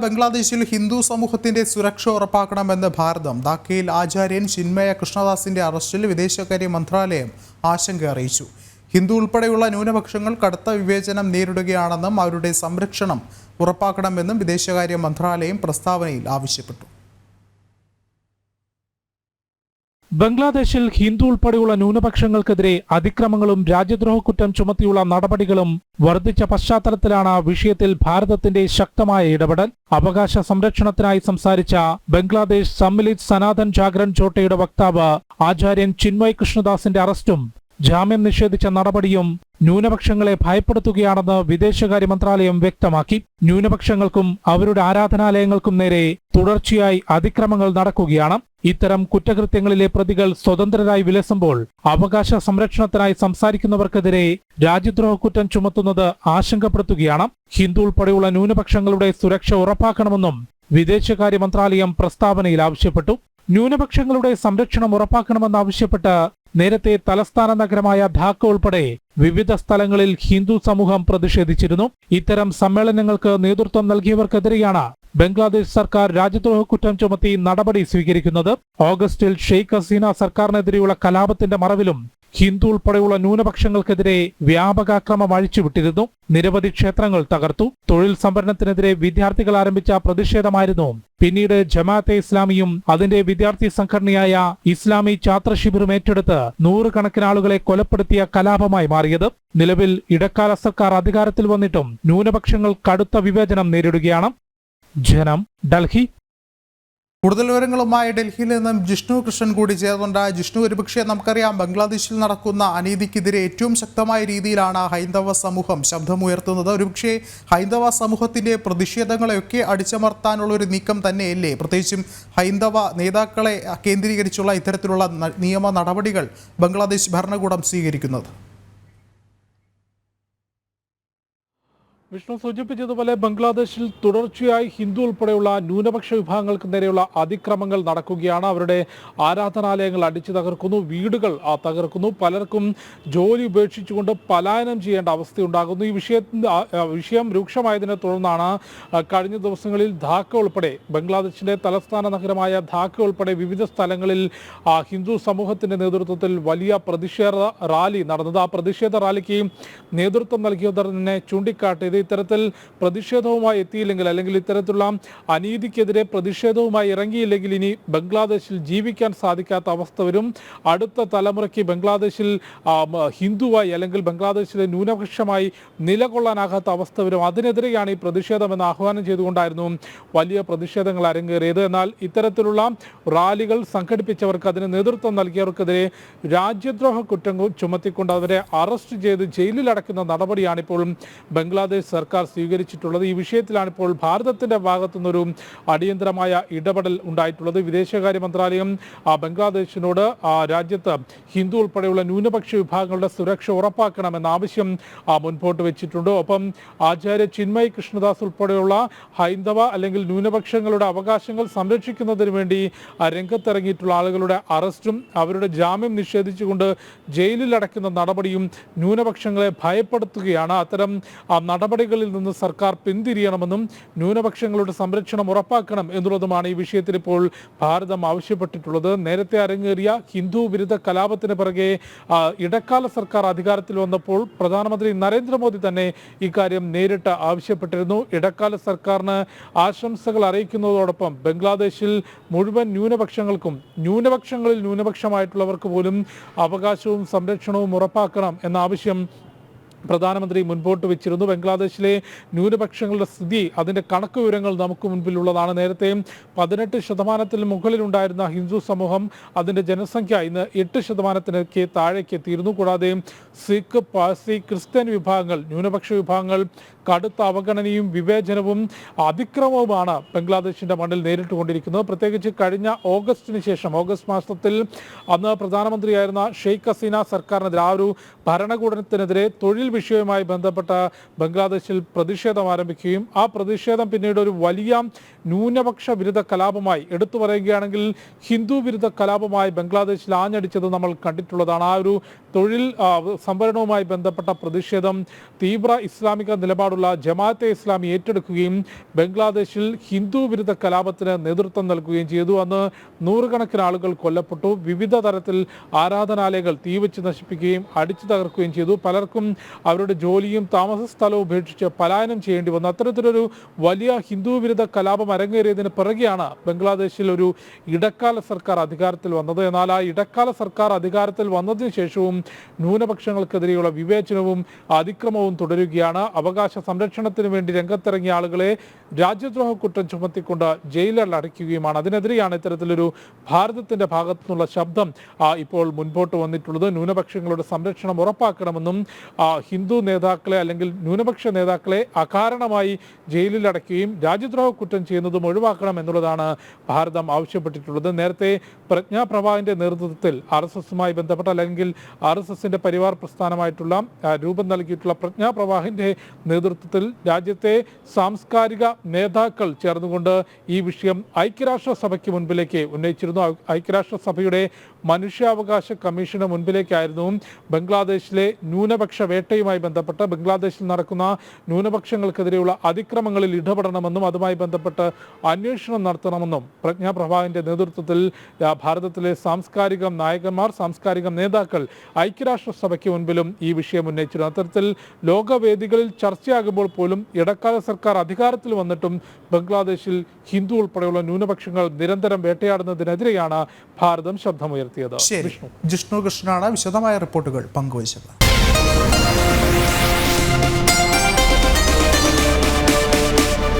ബംഗ്ലാദേശിൽ ഹിന്ദു സമൂഹത്തിന്റെ സുരക്ഷ ഉറപ്പാക്കണമെന്ന് ഭാരതം. ധാക്കയിൽ ആചാര്യൻ ചിന്മയ കൃഷ്ണദാസിന്റെ അറസ്റ്റിൽ വിദേശകാര്യ മന്ത്രാലയം ആശങ്ക അറിയിച്ചു. ഹിന്ദു ഉൾപ്പെടെയുള്ള ന്യൂനപക്ഷങ്ങൾ കടുത്ത വിവേചനം നേരിടുകയാണെന്നും അവരുടെ സംരക്ഷണം ഉറപ്പാക്കണമെന്നും വിദേശകാര്യ മന്ത്രാലയം പ്രസ്താവനയിൽ ആവശ്യപ്പെട്ടു. ബംഗ്ലാദേശിൽ ഹിന്ദു ഉൾപ്പെടെയുള്ള ന്യൂനപക്ഷങ്ങൾക്കെതിരെ അതിക്രമങ്ങളും രാജ്യദ്രോഹ കുറ്റം ചുമത്തിയുള്ള നടപടികളും വർദ്ധിച്ച പശ്ചാത്തലത്തിലാണ് വിഷയത്തിൽ ഭാരതത്തിന്റെ ശക്തമായ ഇടപെടൽ. അവകാശ സംരക്ഷണത്തിനായി സംസാരിച്ച ബംഗ്ലാദേശ് സമ്മിലിത് സനാതൻ ജാഗ്രൻ ചോട്ടയുടെ വക്താവ് ആചാര്യൻ ചിന്മയ് കൃഷ്ണദാസിന്റെ അറസ്റ്റും ജാമ്യം നിഷേധിച്ച നടപടിയും ന്യൂനപക്ഷങ്ങളെ ഭയപ്പെടുത്തുകയാണെന്ന് വിദേശകാര്യ മന്ത്രാലയം വ്യക്തമാക്കി. ന്യൂനപക്ഷങ്ങൾക്കും അവരുടെ ആരാധനാലയങ്ങൾക്കും നേരെ തുടർച്ചയായി അതിക്രമങ്ങൾ നടക്കുകയാണ്. ഇത്തരം കുറ്റകൃത്യങ്ങളിലെ പ്രതികൾ സ്വതന്ത്രരായി വിലസുമ്പോൾ അവകാശ സംരക്ഷണത്തിനായി സംസാരിക്കുന്നവർക്കെതിരെ രാജ്യദ്രോഹ കുറ്റം ചുമത്തുന്നത് ആശങ്കപ്പെടുത്തുകയാണ്. ഹിന്ദു ഉൾപ്പെടെയുള്ള ന്യൂനപക്ഷങ്ങളുടെ സുരക്ഷ ഉറപ്പാക്കണമെന്നും വിദേശകാര്യ മന്ത്രാലയം പ്രസ്താവനയിൽ ആവശ്യപ്പെട്ടു. ന്യൂനപക്ഷങ്ങളുടെ സംരക്ഷണം ഉറപ്പാക്കണമെന്നാവശ്യപ്പെട്ട് നേരത്തെ തലസ്ഥാന നഗരമായ ധാക്ക ഉൾപ്പെടെ വിവിധ സ്ഥലങ്ങളിൽ ഹിന്ദു സമൂഹം പ്രതിഷേധിച്ചിരുന്നു. ഇത്തരം സമ്മേളനങ്ങൾക്ക് നേതൃത്വം നൽകിയവർക്കെതിരെയാണ് ബംഗ്ലാദേശ് സർക്കാർ രാജ്യദ്രോഹ കുറ്റം ചുമത്തി നടപടി സ്വീകരിക്കുന്നത്. ഓഗസ്റ്റിൽ ഷെയ്ഖ് ഹസീന സർക്കാരിനെതിരെയുള്ള കലാപത്തിന്റെ മറവിലും ഹിന്ദു ഉൾപ്പെടെയുള്ള ന്യൂനപക്ഷങ്ങൾക്കെതിരെ വ്യാപകാക്രമം അഴിച്ചുവിട്ടിരുന്നു. നിരവധി ക്ഷേത്രങ്ങൾ തകർത്തു. തൊഴിൽ സംവരണത്തിനെതിരെ വിദ്യാർത്ഥികൾ ആരംഭിച്ച പ്രതിഷേധമായിരുന്നു. പിന്നീട് ജമാഅത്തെ ഇസ്ലാമിയും അതിന്റെ വിദ്യാർത്ഥി സംഘടനയായ ഇസ്ലാമി ഛാത്ര ശിബിറും ഏറ്റെടുത്ത് നൂറുകണക്കിന് ആളുകളെ കൊലപ്പെടുത്തിയ കലാപമായി മാറിയത്. നിലവിൽ ഇടക്കാല സർക്കാർ അധികാരത്തിൽ വന്നിട്ടും ന്യൂനപക്ഷങ്ങൾ കടുത്ത വിവേചനം നേരിടുകയാണ്. ജനം ഡൽഹി കൂടുതൽ വിവരങ്ങളുമായി ഡൽഹിയിൽ നിന്നും ജിഷ്ണു കൃഷ്ണൻ കൂടി ചേർന്നുണ്ട്. ജിഷ്ണു ഒരുപക്ഷെ നമുക്കറിയാം ബംഗ്ലാദേശിൽ നടക്കുന്ന അനീതിക്കെതിരെ ഏറ്റവും ശക്തമായ രീതിയിലാണ് ഹൈന്ദവ സമൂഹം ശബ്ദമുയർത്തുന്നത്. ഒരുപക്ഷെ ഹൈന്ദവ സമൂഹത്തിന്റെ പ്രതിഷേധങ്ങളെയൊക്കെ അടിച്ചമർത്താനുള്ള ഒരു നീക്കം തന്നെയല്ലേ? പ്രത്യേകിച്ചും ഹൈന്ദവ നേതാക്കളെ കേന്ദ്രീകരിച്ചുള്ള ഇത്തരത്തിലുള്ള നിയമ നടപടികൾ ബംഗ്ലാദേശ് ഭരണകൂടം സ്വീകരിക്കുന്നത്. വിഷ്ണു സൂചിപ്പിച്ചതുപോലെ ബംഗ്ലാദേശിൽ തുടർച്ചയായി ഹിന്ദു ഉൾപ്പെടെയുള്ള ന്യൂനപക്ഷ വിഭാഗങ്ങൾക്ക് നേരെയുള്ള അതിക്രമങ്ങൾ നടക്കുകയാണ്. അവരുടെ ആരാധനാലയങ്ങൾ അടിച്ചു തകർക്കുന്നു വീടുകൾ തകർക്കുന്നു. പലർക്കും ജോലി ഉപേക്ഷിച്ചുകൊണ്ട് പലായനം ചെയ്യേണ്ട അവസ്ഥയുണ്ടാകുന്നു. ഈ ആ, വിഷയം രൂക്ഷമായതിനെ തുടർന്നാണ് കഴിഞ്ഞ ദിവസങ്ങളിൽ ധാക്ക ഉൾപ്പെടെ ബംഗ്ലാദേശിന്റെ തലസ്ഥാന നഗരമായ ധാക്ക ഉൾപ്പെടെ വിവിധ സ്ഥലങ്ങളിൽ ഹിന്ദു സമൂഹത്തിന്റെ നേതൃത്വത്തിൽ വലിയ പ്രതിഷേധ റാലി നടന്നത്. ആ പ്രതിഷേധ റാലിക്ക് നേതൃത്വം നൽകിയവർ തന്നെ ചൂണ്ടിക്കാട്ടിയത് ഇത്തരത്തിൽ പ്രതിഷേധവുമായി എത്തിയില്ലെങ്കിൽ അല്ലെങ്കിൽ ഇത്തരത്തിലുള്ള അനീതിക്കെതിരെ പ്രതിഷേധവുമായി ഇറങ്ങിയില്ലെങ്കിൽ ഇനി ബംഗ്ലാദേശിൽ ജീവിക്കാൻ സാധിക്കാത്ത അവസ്ഥ വരും. അടുത്ത തലമുറയ്ക്ക് ബംഗ്ലാദേശിൽ ഹിന്ദുവായി അല്ലെങ്കിൽ ബംഗ്ലാദേശിലെ ന്യൂനപക്ഷമായി നിലകൊള്ളാനാകാത്ത അവസ്ഥ വരും. അതിനെതിരെയാണ് ഈ പ്രതിഷേധം എന്ന് ആഹ്വാനം ചെയ്തുകൊണ്ടായിരുന്നു വലിയ പ്രതിഷേധങ്ങൾ അരങ്ങേറിയത്. എന്നാൽ ഇത്തരത്തിലുള്ള റാലികൾ സംഘടിപ്പിച്ചവർക്ക് അതിന് നേതൃത്വം നൽകിയവർക്കെതിരെ രാജ്യദ്രോഹ കുറ്റം ചുമത്തിക്കൊണ്ട് അവരെ അറസ്റ്റ് ചെയ്ത് ജയിലിലടക്കുന്ന ഇപ്പോഴും ബംഗ്ലാദേശ് സർക്കാർ സ്വീകരിച്ചിട്ടുള്ളത്. ഈ വിഷയത്തിലാണ് ഇപ്പോൾ ഭാരതത്തിന്റെ ഭാഗത്തുനിന്നൊരു അടിയന്തരമായ ഇടപെടൽ ഉണ്ടായിട്ടുള്ളത്. വിദേശകാര്യ മന്ത്രാലയം ബംഗ്ലാദേശിനോട് രാജ്യത്ത് ഹിന്ദു ഉൾപ്പെടെയുള്ള ന്യൂനപക്ഷ വിഭാഗങ്ങളുടെ സുരക്ഷ ഉറപ്പാക്കണമെന്ന ആവശ്യം മുൻപോട്ട് വെച്ചിട്ടുണ്ട്. ഒപ്പം ആചാര്യ ചിന്മയ് കൃഷ്ണദാസ് ഉൾപ്പെടെയുള്ള ഹൈന്ദവ അല്ലെങ്കിൽ ന്യൂനപക്ഷങ്ങളുടെ അവകാശങ്ങൾ സംരക്ഷിക്കുന്നതിന് വേണ്ടി രംഗത്തിറങ്ങിയിട്ടുള്ള ആളുകളുടെ അറസ്റ്റും അവരുടെ ജാമ്യം നിഷേധിച്ചുകൊണ്ട് ജയിലിൽ അടയ്ക്കുന്ന നടപടിയും ന്യൂനപക്ഷങ്ങളെ ഭയപ്പെടുത്തുകയാണ്. അത്തരം ആ, നടപടികളിൽ നിന്ന് സർക്കാർ പിന്തിരിയണമെന്നും ന്യൂനപക്ഷങ്ങളുടെ സംരക്ഷണം ഉറപ്പാക്കണം എന്നുള്ളതുമാണ് ഈ വിഷയത്തിൽ ഇപ്പോൾ ഭാരതം ആവശ്യപ്പെട്ടിട്ടുള്ളത്. നേരത്തെ അരങ്ങേറിയ ഹിന്ദു വിരുദ്ധ കലാപത്തിന് പിറകെ ഇടക്കാല സർക്കാർ അധികാരത്തിൽ വന്നപ്പോൾ പ്രധാനമന്ത്രി നരേന്ദ്രമോദി തന്നെ ഇക്കാര്യം നേരിട്ട് ആവശ്യപ്പെട്ടിരുന്നു. ഇടക്കാല സർക്കാരിന് ആശംസകൾ അറിയിക്കുന്നതോടൊപ്പം ബംഗ്ലാദേശിൽ മുഴുവൻ ന്യൂനപക്ഷങ്ങൾക്കും ന്യൂനപക്ഷങ്ങളിൽ ന്യൂനപക്ഷമായിട്ടുള്ളവർക്ക് പോലും അവകാശവും സംരക്ഷണവും ഉറപ്പാക്കണം എന്ന ആവശ്യം പ്രധാനമന്ത്രി മുൻപോട്ട് വെച്ചിരുന്നു. ബംഗ്ലാദേശിലെ ന്യൂനപക്ഷങ്ങളുടെ സ്ഥിതി അതിന്റെ കണക്ക് വിവരങ്ങൾ നമുക്ക് മുൻപിലുള്ളതാണ്. നേരത്തെ പതിനെട്ട് ശതമാനത്തിൽ മുകളിലുണ്ടായിരുന്ന ഹിന്ദു സമൂഹം അതിന്റെ ജനസംഖ്യ ഇന്ന് എട്ട് ശതമാനത്തിനൊക്കെ താഴേക്ക് എത്തിയിരുന്നു കൂടാതെ സിഖ് പാഴ്സി ക്രിസ്ത്യൻ വിഭാഗങ്ങൾ ന്യൂനപക്ഷ വിഭാഗങ്ങൾ കടുത്ത അവഗണനയും വിവേചനവും അതിക്രമവുമാണ് ബംഗ്ലാദേശിന്റെ മണ്ണിൽ നേരിട്ടുകൊണ്ടിരിക്കുന്നത്. പ്രത്യേകിച്ച് കഴിഞ്ഞ ഓഗസ്റ്റിന് ശേഷം ഓഗസ്റ്റ് മാസത്തിൽ അന്ന് പ്രധാനമന്ത്രിയായിരുന്ന ഷെയ്ഖ് ഹസീന സർക്കാരിനെതിരെ ആ ഒരു ഭരണകൂടത്തിനെതിരെ തൊഴിൽ വിഷയവുമായി ബന്ധപ്പെട്ട ബംഗ്ലാദേശിൽ പ്രതിഷേധം ആരംഭിക്കുകയും ആ പ്രതിഷേധം പിന്നീട് ഒരു വലിയ ന്യൂനപക്ഷ വിരുദ്ധ കലാപമായി എടുത്തു പറയുകയാണെങ്കിൽ ഹിന്ദു വിരുദ്ധ കലാപമായി ബംഗ്ലാദേശിൽ ആഞ്ഞടിച്ചത് നമ്മൾ കണ്ടിട്ടുള്ളതാണ്. ആ ഒരു തൊഴിൽ സംവരണവുമായി ബന്ധപ്പെട്ട പ്രതിഷേധം തീവ്ര ഇസ്ലാമിക നിലപാടുള്ള ജമാഅത്തെ ഇസ്ലാമി ഏറ്റെടുക്കുകയും ബംഗ്ലാദേശിൽ ഹിന്ദു വിരുദ്ധ കലാപത്തിന് നേതൃത്വം നൽകുകയും ചെയ്തു. അന്ന് നൂറുകണക്കിന് ആളുകൾ കൊല്ലപ്പെട്ടു. വിവിധ തരത്തിൽ ആരാധനാലയങ്ങൾ തീവച്ച് നശിപ്പിക്കുകയും അടിച്ചു തകർക്കുകയും ചെയ്തു. പലർക്കും അവരുടെ ജോലിയും താമസ സ്ഥലവും ഉപേക്ഷിച്ച് പലായനം ചെയ്യേണ്ടി വന്നു. അത്തരത്തിലൊരു വലിയ ഹിന്ദു വിരുദ്ധ കലാപം അരങ്ങേറിയതിന് പിറകെയാണ് ബംഗ്ലാദേശിൽ ഒരു ഇടക്കാല സർക്കാർ അധികാരത്തിൽ വന്നത്. എന്നാൽ ആ ഇടക്കാല സർക്കാർ അധികാരത്തിൽ വന്നതിന് ശേഷവും ന്യൂനപക്ഷങ്ങൾക്കെതിരെയുള്ള വിവേചനവും അതിക്രമവും തുടരുകയാണ്. അവകാശ സംരക്ഷണത്തിന് വേണ്ടി രംഗത്തിറങ്ങിയ ആളുകളെ രാജ്യദ്രോഹ കുറ്റം ചുമത്തിക്കൊണ്ട് ജയിലിൽ അടയ്ക്കുകയുമാണ്. അതിനെതിരെയാണ് ഇത്തരത്തിലൊരു ഭാരതത്തിന്റെ ഭാഗത്തു നിന്നുള്ള ശബ്ദം ഇപ്പോൾ മുൻപോട്ട് വന്നിട്ടുള്ളത്. ന്യൂനപക്ഷങ്ങളുടെ സംരക്ഷണം ഉറപ്പാക്കണമെന്നും ഹിന്ദു നേതാക്കളെ അല്ലെങ്കിൽ ന്യൂനപക്ഷ നേതാക്കളെ അകാരണമായി ജയിലിൽ അടയ്ക്കുകയും രാജ്യദ്രോഹ കുറ്റം ചെയ്യുന്നതും ഒഴിവാക്കണം എന്നുള്ളതാണ് ഭാരതം ആവശ്യപ്പെട്ടിട്ടുള്ളത്. നേരത്തെ പ്രജ്ഞാപ്രഭാവിന്റെ നേതൃത്വത്തിൽ ആർ എസ് എസുമായി ബന്ധപ്പെട്ട അല്ലെങ്കിൽ ആർ എസ് എസിന്റെ പരിവാർ പ്രസ്ഥാനമായിട്ടുള്ള രൂപം നൽകിയിട്ടുള്ള പ്രജ്ഞാപ്രവാഹിന്റെ നേതൃത്വത്തിൽ രാജ്യത്തെ സാംസ്കാരിക നേതാക്കൾ ചേർന്നുകൊണ്ട് ഈ വിഷയം ഐക്യരാഷ്ട്രസഭയ്ക്ക് മുൻപിലേക്ക് ഉന്നയിച്ചിരുന്നു. ഐക്യരാഷ്ട്ര ഐക്യരാഷ്ട്രസഭയുടെ മനുഷ്യാവകാശ കമ്മീഷന് മുൻപിലേക്കായിരുന്നു ബംഗ്ലാദേശിലെ ന്യൂനപക്ഷ വേട്ടയുമായി ബന്ധപ്പെട്ട് ബംഗ്ലാദേശിൽ നടക്കുന്ന ന്യൂനപക്ഷങ്ങൾക്കെതിരെയുള്ള അതിക്രമങ്ങളിൽ ഇടപെടണമെന്നും അതുമായി ബന്ധപ്പെട്ട് അന്വേഷണം നടത്തണമെന്നും പ്രജ്ഞാ പ്രഭാവിന്റെ നേതൃത്വത്തിൽ ഭാരതത്തിലെ സാംസ്കാരിക നായകന്മാർ സാംസ്കാരിക നേതാക്കൾ ഐക്യരാഷ്ട്രസഭയ്ക്ക് മുൻപിലും ഈ വിഷയം ഉന്നയിച്ചിരുന്നു. അത്തരത്തിൽ ലോകവേദികളിൽ ചർച്ചയാകുമ്പോൾ പോലും ഇടക്കാല സർക്കാർ അധികാരത്തിൽ വന്നിട്ടും ബംഗ്ലാദേശിൽ ഹിന്ദു ഉൾപ്പെടെയുള്ള ന്യൂനപക്ഷങ്ങൾ നിരന്തരം വേട്ടയാടുന്നതിനെതിരെയാണ് ഭാരതം ശബ്ദമുയർത്തിയത്. ജിഷ്ണു കൃഷ്ണനാണ് വിശദമായ റിപ്പോർട്ടുകൾ പങ്കുവച്ചത്.